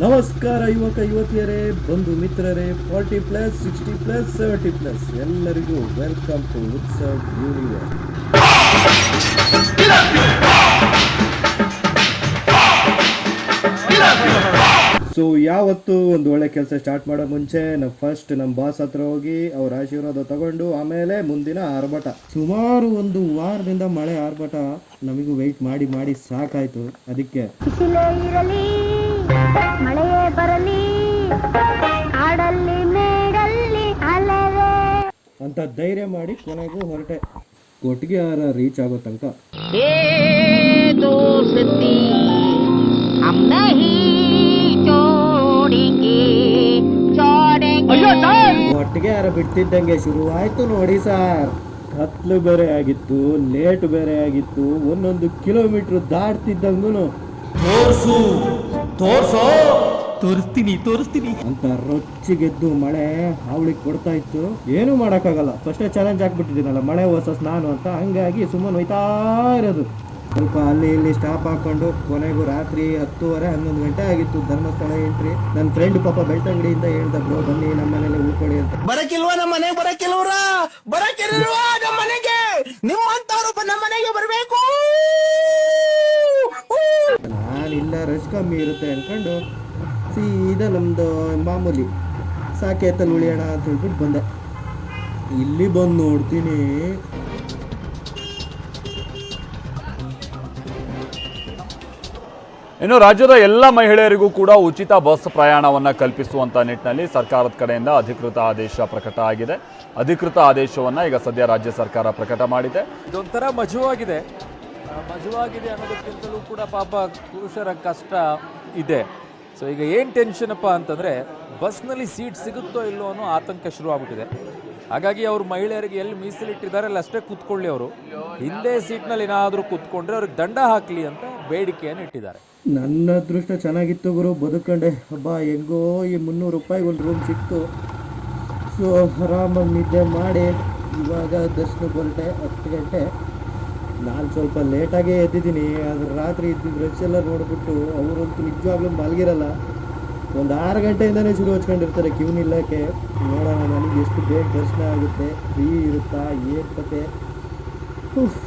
ನಮಸ್ಕಾರ ಯುವಕ ಯುವತಿಯರೇ, ಬಂಧು ಮಿತ್ರರೇ, forty plus, sixty plus, seventy plus, ಎಲ್ಲರಿಗೂ welcome to Utsav universe so ಯಾವತ್ತು ಒಂದು ಒಳ್ಳೆ ಕೆಲಸ ಸ್ಟಾರ್ಟ್ ಮಾಡೋ ಮುಂಚೆ ನಾವು ಫಸ್ಟ್ ನಮ್ಮ ಬಾಸ್ ಹತ್ರ ಹೋಗಿ ಅವ್ರ ಆಶೀರ್ವಾದ ತಗೊಂಡು, ಆಮೇಲೆ ಮುಂದಿನ ಆರ್ಭಟ. ಸುಮಾರು ಒಂದು ವಾರದಿಂದ ಮಳೆ ಆರ್ಭಟ ನಮಗೂ ವೆಯ್ಟ್ ಮಾಡಿ ಮಾಡಿ ಸಾಕಾಯ್ತು. ಅದಕ್ಕೆ ಮಳೆಯೇ ಬರಲಿ ಕಾಡಲ್ಲಿ ಮೇಡಲ್ಲಿ ಅಲೆವೆ ಅಂತ ಧೈರ್ಯ ಮಾಡಿ ಕೊನೆಗೂ ಹೊರಟೆ. ಕೊಟ್ಟಿಗೆ ಹಾರ ರೀಚ್ ಆಗೋ ತನಕ. ಒಟ್ಟಿಗೆ ಯಾರ ಬಿಡ್ತಿದ್ದಂಗೆ ಶುರುವಾಯ್ತು ನೋಡಿ ಸಾರ್. ಕತ್ಲು ಬೇರೆ ಆಗಿತ್ತು ಲೇಟ್ ಬೇರೆ ಆಗಿತ್ತು ಒಂದೊಂದು ಕಿಲೋಮೀಟರ್ ದಾಟ್ತಿದ್ದಂಗೂನು. ತೋರ್ಸು. ತೋರ್ಸೋ. ತೋರಿಸ್ತೀನಿ ತೋರಿಸ್ತೀನಿ. ಅಂತ ರೊಚ್ಚಿಗೆದ್ದು ಮಳೆ ಅವಳಿಗೆ ಕೊಡ್ತಾ ಇತ್ತು. ಏನೂ ಮಾಡೋಕ್ಕಾಗಲ್ಲ. ಫಸ್ಟೇ ಚಾಲೆಂಜ್ ಹಾಕ್ಬಿಟ್ಟಿದ್ದೀನಲ್ಲ ಮಳೆ ವರ್ಸಸ್ ನಾನು ಅಂತ. ಹಂಗಾಗಿ ಸುಮ್ಮನೆ ಹೋಯ್ತಾ ಇರೋದು. ಸ್ವಲ್ಪ ಅಲ್ಲಿ ಇಲ್ಲಿ ಸ್ಟಾಪ್ ಹಾಕೊಂಡು ಕೊನೆಗೂ ರಾತ್ರಿ ಹತ್ತುವರೆ ಹನ್ನೊಂದು ಗಂಟೆ ಆಗಿತ್ತು ಧರ್ಮಸ್ಥಳ ಎಂಟ್ರಿ ನನ್ನ ಫ್ರೆಂಡ್ ಪಾಪ ಬೆಳ್ತಂಗಡಿಯಿಂದ ಹೇಳ್ದ ಬ್ರೋ ಬನ್ನಿ ನಮ್ಮ ಮನೇಲಿ ಉಳ್ಕೊಳ್ಳಿ ಅಂತ. ಬರಕಿಲ್ವಾ ನಮ್ಮ ಮನೆಗೆ? ಬರಕಿಲ್ವ್ರ? ಬರಕಿಲ್ವಾ ನಮ್ಮ ಮನೆಗೆ? ನಮ್ಮ ಮನೆಗೆ ಬರಬೇಕು ನಾನಿಲ್ಲ ರಶ್ ಕಮ್ಮಿ ಹೇಳ್ಕೊಂಡು ಸೀದ ನಮ್ದು ಮಾಮೂಲಿ ಸಾಕೇತಲ್ಲಿ ಉಳಿಯೋಣ ಅಂತ ಹೇಳ್ಬಿಟ್ಟು ಬಂದೆ. ಇಲ್ಲಿ ಬಂದು ನೋಡ್ತೀನಿ. ಇನ್ನು ರಾಜ್ಯದ ಎಲ್ಲ ಮಹಿಳೆಯರಿಗೂ ಕೂಡ ಉಚಿತ ಬಸ್ ಪ್ರಯಾಣವನ್ನು ಕಲ್ಪಿಸುವಂಥ ನಿಟ್ಟಿನಲ್ಲಿ ಸರ್ಕಾರದ ಕಡೆಯಿಂದ ಅಧಿಕೃತ ಆದೇಶ ಪ್ರಕಟ ಆಗಿದೆ. ಅಧಿಕೃತ ಆದೇಶವನ್ನು ಈಗ ಸದ್ಯ ರಾಜ್ಯ ಸರ್ಕಾರ ಪ್ರಕಟ ಮಾಡಿದೆ. ಇದೊಂಥರ ಮಜವಾಗಿದೆ. ಮಜವಾಗಿದೆ ಅನ್ನೋದಕ್ಕಿಂತಲೂ ಕೂಡ ಪಾಪ ಪುರುಷರ ಕಷ್ಟ ಇದೆ. ಸೊ ಈಗ ಏನು ಟೆನ್ಷನಪ್ಪ ಅಂತಂದರೆ, ಬಸ್ನಲ್ಲಿ ಸೀಟ್ ಸಿಗುತ್ತೋ ಇಲ್ಲೋ ಅನ್ನೋ ಆತಂಕ ಶುರುವಾಗ್ಬಿಟ್ಟಿದೆ. ಹಾಗಾಗಿ ಅವರು ಮಹಿಳೆಯರಿಗೆ ಎಲ್ಲಿ ಮೀಸಲಿಟ್ಟಿದ್ದಾರೆ ಅಲ್ಲಿ ಅಷ್ಟೇ ಕೂತ್ಕೊಳ್ಳಿ ಅವರು. ಹಿಂದೆ ಸೀಟ್ನಲ್ಲಿ ಏನಾದರೂ ಕೂತ್ಕೊಂಡ್ರೆ ಅವ್ರಿಗೆ ದಂಡ ಹಾಕಲಿ ಅಂತ ಬೇಡಿಕೆಯನ್ನು ಇಟ್ಟಿದ್ದಾರೆ. ನನ್ನ ಅದೃಷ್ಟ ಚೆನ್ನಾಗಿತ್ತು ಗುರು. ಬದುಕೊಂಡೆ. ಹಬ್ಬ ಹೆಂಗೋ ಈ ಮುನ್ನೂರು ರೂಪಾಯಿಗೆ ಒಂದು ರೂಮ್ ಸಿಕ್ತು. ಸೊ ಆರಾಮಾಗಿ ನಿದ್ದೆ ಮಾಡಿ, ಇವಾಗ ದರ್ಶನ ಹೊರಟೆ, ಹತ್ತು ಗಂಟೆ. ನಾನು ಸ್ವಲ್ಪ ಲೇಟಾಗೇ ಎದ್ದಿದ್ದೀನಿ ಆದರೆ ರಾತ್ರಿ ಇದ್ದಿದ್ದು ರಶ್ ಎಲ್ಲ ನೋಡ್ಬಿಟ್ಟು ಅವರಂತೂ ನಿಜವಾಗ್ಲೂ ಮಲಗಿರಲ್ಲ. ಒಂದು ಆರು ಗಂಟೆಯಿಂದನೇ ಶುರು ಹಚ್ಕೊಂಡಿರ್ತಾರೆ ಕ್ಯೂ ನಿಲ್ಲಕ್ಕೆ. ನೋಡೋಣ ನನಗೆ ಎಷ್ಟು ಬೇಗ ದರ್ಶನ ಆಗುತ್ತೆ ಫ್ರೀ ಇರುತ್ತಾ ಏನ್ ಉಫ್,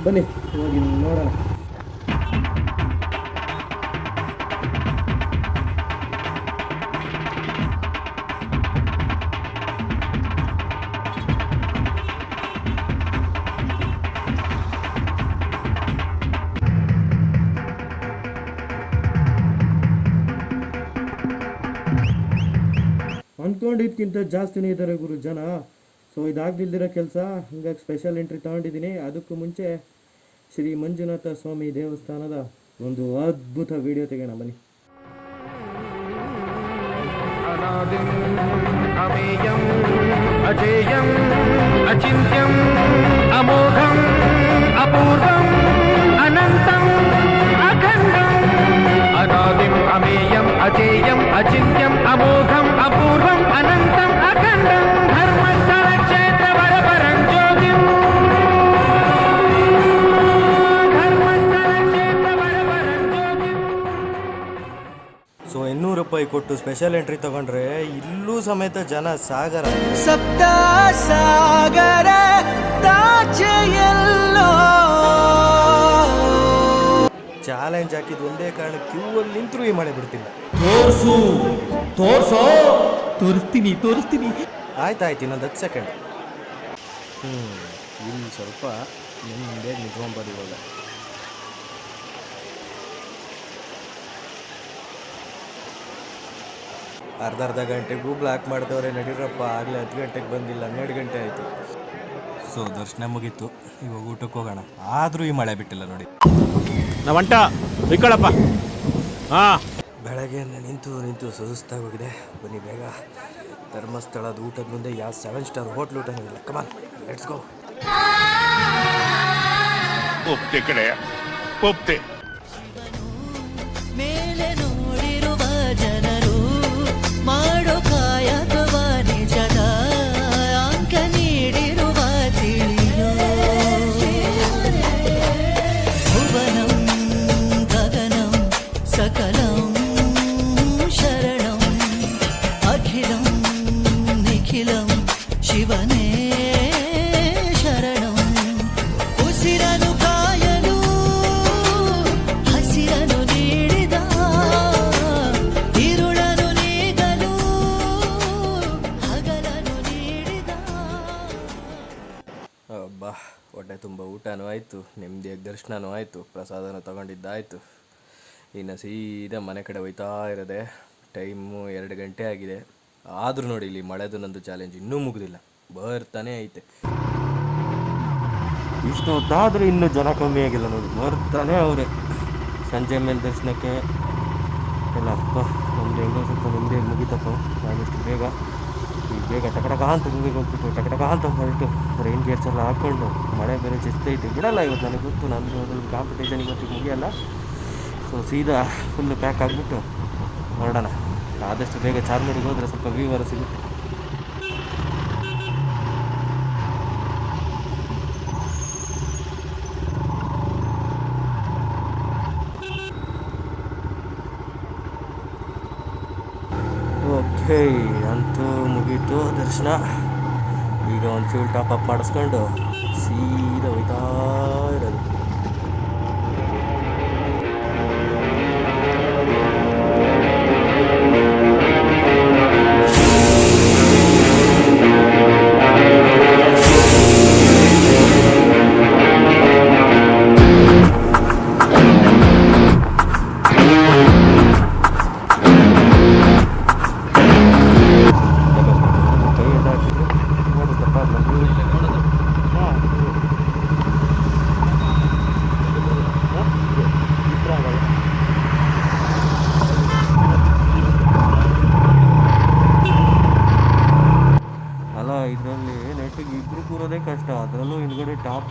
ಬನ್ನಿ ಹೋಗಿ ನೋಡೋಣ. ಅಂದ್ಕೊಂಡಿದ್ಕಿಂತ ಜಾಸ್ತಿನೇ ಇದ್ದಾರೆ ಗುರು ಜನ ಸೊ ಇದಾಗ್ದಿಲ್ದಿರೋ ಕೆಲಸ. ಹಂಗಾಗಿ ಸ್ಪೆಷಲ್ ಎಂಟ್ರಿ ತಗೊಂಡಿದ್ದೀನಿ. ಅದಕ್ಕೂ ಮುಂಚೆ ಶ್ರೀ ಮಂಜುನಾಥ ಸ್ವಾಮಿ ದೇವಸ್ಥಾನದ ಒಂದು ಅದ್ಭುತ ವಿಡಿಯೋ ತೆಗೋಣ ಬನ್ನಿ. ಅಜೇಯಂ, ಅಚಿಂತ್ಯಂ, ಅಮೋಘಂ, ಅಪೂರ್ವಂ ರೂಪಾಯಿ ಕೊಟ್ಟು ಸ್ಪೆಷಲ್ ಎಂಟ್ರಿ ತಗೊಂಡ್ರೆ ಇಲ್ಲೂ ಸಮೇತ ಜನ ಸಾಗರ. ಸಪ್ತ ಸಾಗರ ಚಾಲೆಂಜ್ ಹಾಕಿದ ಒಂದೇ ಕಾರಣ ಕ್ಯೂ ಅಲ್ಲಿ ನಿಂತರೂ ಈ ಮಳೆ ಬಿಡ್ತಿಲ್ಲ. ತೋರ್ಸು ತೋರ್ಸೋ. ತೋರಿಸ್ತೀನಿ ತೋರಿಸ್ತೀನಿ. ಆಯ್ತು ಇನ್ನೊಂದು ಹತ್ತು ಸೆಕೆಂಡ್ ಹ್ಞೂ ಇಲ್ಲಿ ಸ್ವಲ್ಪ ನಿಮ್ಗೆ ನಿಂತ್ಕೊಂಬೋದು ಇವಾಗ ಅರ್ಧ ಅರ್ಧ ಗಂಟೆಗೂ ಬ್ಲಾಕ್ ಮಾಡಿದವ್ರೆ ನಡೀರಪ್ಪ ಆಗಲೇ ಹತ್ತು ಗಂಟೆಗೆ ಬಂದಿಲ್ಲ ಹನ್ನೆರಡು ಗಂಟೆ ಆಯಿತು. ಸೊ ದರ್ಶನ ಮುಗೀತು. ಇವಾಗ ಊಟಕ್ಕೆ ಹೋಗೋಣ. ಆದರೂ ಈ ಮಳೆ ಬಿಟ್ಟಿಲ್ಲ ನೋಡಿ. ನಾವಂಟ ಬಿಕ್ಕಳಪ್ಪ. ಹಾಂ. ಬೆಳಗ್ಗೆ ನಿಂತು ನಿಂತು ಸುಸ್ತಾಗಿ ಹೋಗಿದೆ. ಬನ್ನಿ ಬೇಗ. ಧರ್ಮಸ್ಥಳದ ಊಟದ ಮುಂದೆ ಯಾವ ಸೆವೆನ್ ಸ್ಟಾರ್ ಹೋಟ್ಲ್ ಊಟ ಇಲ್ಲ ಕಮಾನ್ ಲೆಟ್ಸ್ ಗೋ ಒಪ್ತೆ ಕಡೆ ಒಪ್ತೆ ಆಯಿತು ನೆಮ್ಮದಿಯಾಗಿ ದರ್ಶನವೂ ಆಯಿತು, ಪ್ರಸಾದನೂ ತಗೊಂಡಿದ್ದಾಯಿತು ಇನ್ನು ಸೀದಾ ಮನೆ ಕಡೆ ಹೋಯ್ತಾ ಇರೋದೆ ಟೈಮು ಎರಡು ಗಂಟೆ ಆಗಿದೆ. ಆದರೂ ನೋಡಿ ಇಲ್ಲಿ ಮಳೆದು ನಂದು ಚಾಲೆಂಜ್ ಇನ್ನೂ ಮುಗಿದಿಲ್ಲ. ಬರ್ತಾನೆ ಐತೆ. ಇಷ್ಟು ಹೊತ್ತಾದರೂ ಇನ್ನೂ ಜನ ಕಮ್ಮಿ ಆಗಿಲ್ಲ ನೋಡಿ. ಬರ್ತಾನೆ ಅವರೇ. ಸಂಜೆ ಮೇಲೆ ದರ್ಶನಕ್ಕೆ. ಎಲ್ಲ ಅಪ್ಪ ನಮ್ದು ಹೆಂಗೋ ಸ್ವಲ್ಪ ನೆಮ್ಮದಿಯಾಗಿ ಮುಗಿತಪ್ಪ. ಆದಷ್ಟು ಬೇಗ. ಬೇಗ ಟಕಟಕ ಅಂತ ಹೋಗ್ಬಿಟ್ಟು ಟಕಟಕ ಅಂತ ಹೊರಟು. ರೈನ್ ಗೇರ್ಸ್ ಎಲ್ಲ ಹಾಕ್ಕೊಂಡು ಮಳೆ ಬೇರೆ ಚೆಸ್ತೈತೆ ಬಿಡಲ್ಲ ಇವತ್ತು ನನಗೆ ಗೊತ್ತು. ನಂದು ಅದ್ರಲ್ಲಿ ಕಾಂಪಿಟೇಷನ್ ಇವತ್ತಿಗೆ ಮುಗಿಯಲ್ಲ. ಸೊ ಸೀದಾ ಫುಲ್ಲು ಪ್ಯಾಕ್ ಆಗಿಬಿಟ್ಟು ಹೊರಡೋಣ ಆದಷ್ಟು ಬೇಗ ಚಾರ್ಮಡಿಗೆ ಹೋದರೆ ಸ್ವಲ್ಪ ವ್ಯೂವರ್ ಸಿಗುತ್ತೆ. ಓಕೆ ಅಂತೂ ಮುಗೀತು ದರ್ಶನ. ಈಗ ಒಂದು ಫ್ಯೂಲ್ ಟಾಪ್ ಅಪ್ ಮಾಡಿಸ್ಕೊಂಡು ಸೀದಾ ಹೋಯ್ತಾ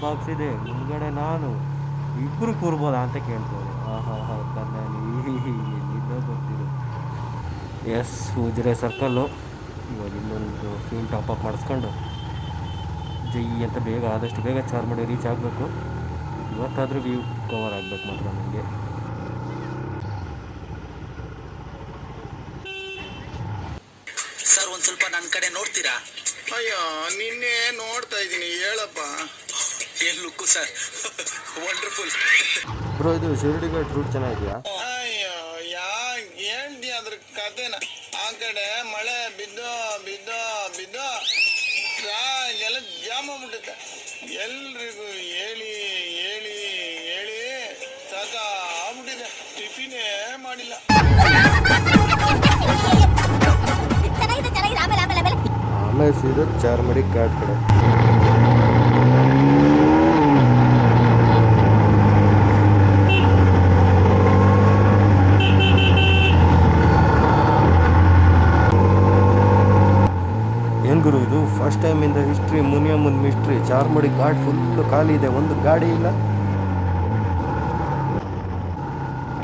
ಬಾಕ್ಸ್ ಇದೆ ಮುಂದ್ಗಡೆ ನಾನು ಇಬ್ಬರು ಕೂರ್ಬೋದಾ ಅಂತ ಕೇಳ್ತಾರೆ ಆಹಾ ಹಾ ಕಣ್ಣಲ್ಲಿ ಎಲ್ಲಿಂದ ಬರ್ತಿದೆ ಎಸ್ ಉಜಿರೆ ಸರ್ಕಲ್ಲು ಇವಾಗ ಇನ್ನೊಂದು ಫ್ಯೂಲ್ ಟಾಪ್ ಅಪ್ ಮಾಡಿಸ್ಕೊಂಡು ಜೈ ಅಂತ ಬೇಗ ಆದಷ್ಟು ಬೇಗ ಚಾರ್ಮಡಿ ರೀಚ್ ಆಗಬೇಕು. ಇವತ್ತಾದರೂ ವ್ಯೂ ಕವರ್ ಆಗಬೇಕು ಮಾತ್ರ ನನಗೆ. ಸರ್ ಒಂದು ಸ್ವಲ್ಪ ನನ್ನ ಕಡೆ ನೋಡ್ತೀರಾ? ಅಯ್ಯೋ ನಿನ್ನೆ ನೋಡ್ತಾ ಇದ್ದೀನಿ ಹೇಳಪ್ಪ. ಏನ್ ಲುಕ್ಕು ಸರ್ ವಂಡರ್ಫುಲ್ ಬ್ರೋ ಇದು ಶಿರಡಿ ಘಾಟ್ ರೂಟ್ ಚೆನ್ನಾಗಿದೆಯಾ? ಅಯ್ಯೋ ಯಾ ಹೇಳ್ತಿ ಅದ್ರ ಕತೆನ ಆ ಕಡೆ ಮಳೆ ಬಿದ್ದು ಬಿದ್ದು ಬಿದ್ದು ಎಲ್ಲ ಜಾಮ್ ಆಗ್ಬಿಟ್ಟೈತೆ ಎಲ್ರಿಗೂ ಹೇಳಿ ಹೇಳಿ ಹೇಳಿ ಸಾಕ ಆಗ್ಬಿಟ್ಟಿದೆ. ಟಿಫಿನೇ ಮಾಡಿಲ್ಲ. ಆಮೇಲೆ ಸೀದಾ ಚಾರ್ಮಡಿ ಘಾಟ್ ಕಡೆ ಏನು ಗುರು ಇದು ಫಸ್ಟ್ ಟೈಮ್ ಇಂದ ಹಿಸ್ಟ್ರಿ ಮುನಿಯಮ್ಮನ್ ಮಿಸ್ಟ್ರಿ ಚಾರ್ಮಡಿ ಘಾಟ್ ಫುಲ್ ಖಾಲಿ ಇದೆ ಒಂದು ಗಾಡಿ ಇಲ್ಲ.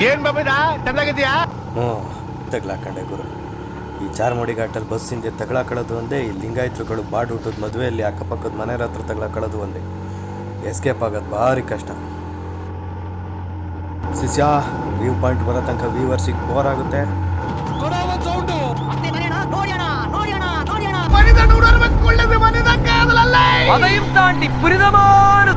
ಏನ್ ಬಾಬಿದ ಹ್ಞೂ ತಗ್ಲಾಕಂಡೆ ಗುರು. ಈ ಚಾರ್ಮಡಿ ಘಾಟಲ್ಲಿ ಬಸ್ಸಿಂದ ತಗ್ಲಾಕೊಳ್ಳೋದು ಒಂದೇ ಈ ಲಿಂಗಾಯತ್ರುಗಳು ಬಾಡ್ ಹುಟ್ಟೋದು ಮದುವೆಯಲ್ಲಿ ಅಕ್ಕಪಕ್ಕದ ಮನೆಯವ್ರ ಹತ್ರ ತಗ್ಲಾಕೊಳ್ಳೋದು ಒಂದೇ. ಎಸ್ಕೇಪ್ ಆಗೋದು ಭಾರಿ ಕಷ್ಟ. ಸಿಸ್ಯಾ ವ್ಯೂ ಪಾಯಿಂಟ್ ಬರೋ ತನಕ ವ್ಯೂವರ್ಸಿಗೆ ಬೋರ್ ಆಗುತ್ತೆ. போல் அதையும் தாண்டி புரிதமான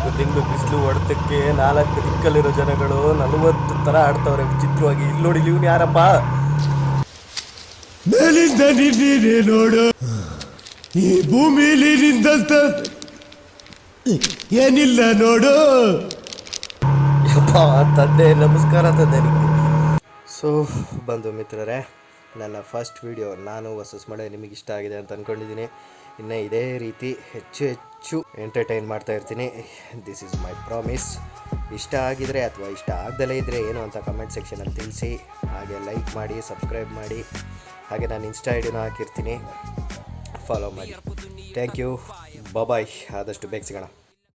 ನಾಲ್ಕು ತಿಂಗಳು ಬಿಸಿಲು ಹೊಡೆತಕ್ಕೆ ನಾಲ್ಕು ದಿಕ್ಕಲ್ಲಿರೋ ಜನಗಳು ನಲವತ್ತು ಥರ ಆಡ್ತವ್ರೆ ವಿಚಿತ್ರವಾಗಿ. ಇಲ್ಲಿ ನೋಡಿ ಇವ್ನು ಯಾರಪ್ಪ? ಈ ಭೂಮಿಲಿ ನಿಂದಂತ ಏನಿಲ್ಲ ನೋಡು. ಯಪ್ಪ ತಂದೆ ನಮಸ್ಕಾರ ತಂದೆ ನಿಮಗೆ. ಸೊ ಬಂಧು ಮಿತ್ರರೇ ನನ್ನ ಫಸ್ಟ್ ವಿಡಿಯೋ ನಾನು ವರ್ಸಸ್ ಮಳೆ ನಿಮಗೆ ಇಷ್ಟ ಆಗಿದೆ ಅಂತ ಅಂದ್ಕೊಂಡಿದ್ದೀನಿ ಇನ್ನು ಇದೇ ರೀತಿ ಹೆಚ್ಚು ಹೆಚ್ಚು ಎಂಟರ್ಟೈನ್ ಮಾಡ್ತಾ ಇರ್ತೀನಿ. ದಿಸ್ ಈಸ್ ಮೈ ಪ್ರಾಮಿಸ್ ಇಷ್ಟ ಆಗಿದರೆ ಅಥವಾ ಇಷ್ಟ ಆಗದಲೇ ಇದ್ದರೆ ಏನು ಅಂತ ಕಮೆಂಟ್ ಸೆಕ್ಷನಲ್ಲಿ ತಿಳಿಸಿ. ಹಾಗೆ ಲೈಕ್ ಮಾಡಿ ಸಬ್ಸ್ಕ್ರೈಬ್ ಮಾಡಿ. ಹಾಗೆ ನಾನು ಇನ್ಸ್ಟಾ ಐ ಡಿನೂ ಹಾಕಿರ್ತೀನಿ. ಫಾಲೋ ಮಾಡಿ. ಥ್ಯಾಂಕ್ ಯು ಬಾಯ್ ಆದಷ್ಟು ಬೇಗ ಸಿಗೋಣ.